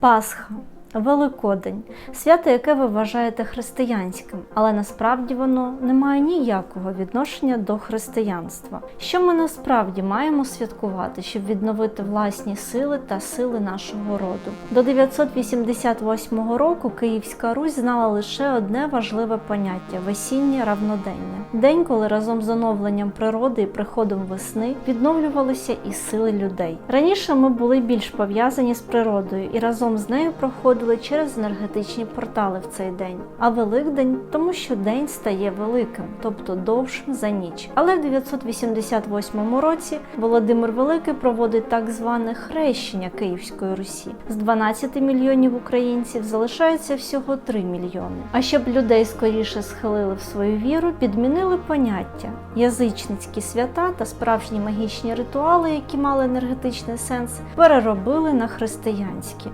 Пасха. Великодень свято, яке ви вважаєте християнським, але насправді воно не має ніякого відношення до християнства. Що ми насправді маємо святкувати, щоб відновити власні сили та сили нашого роду? До 988 року Київська Русь знала лише одне важливе поняття весіннє равнодення. День, коли разом з оновленням природи і приходом весни відновлювалися і сили людей. Раніше ми були більш пов'язані з природою і разом з нею проходили через енергетичні портали в цей день. А Великдень, тому що день стає великим, тобто довшим за ніч. Але в 988 році Володимир Великий проводить так зване хрещення Київської Русі. З 12 мільйонів українців залишається всього 3 мільйони. А щоб людей скоріше схилили в свою віру, підмінили поняття. Язичницькі свята та справжні магічні ритуали, які мали енергетичний сенс, переробили на християнські.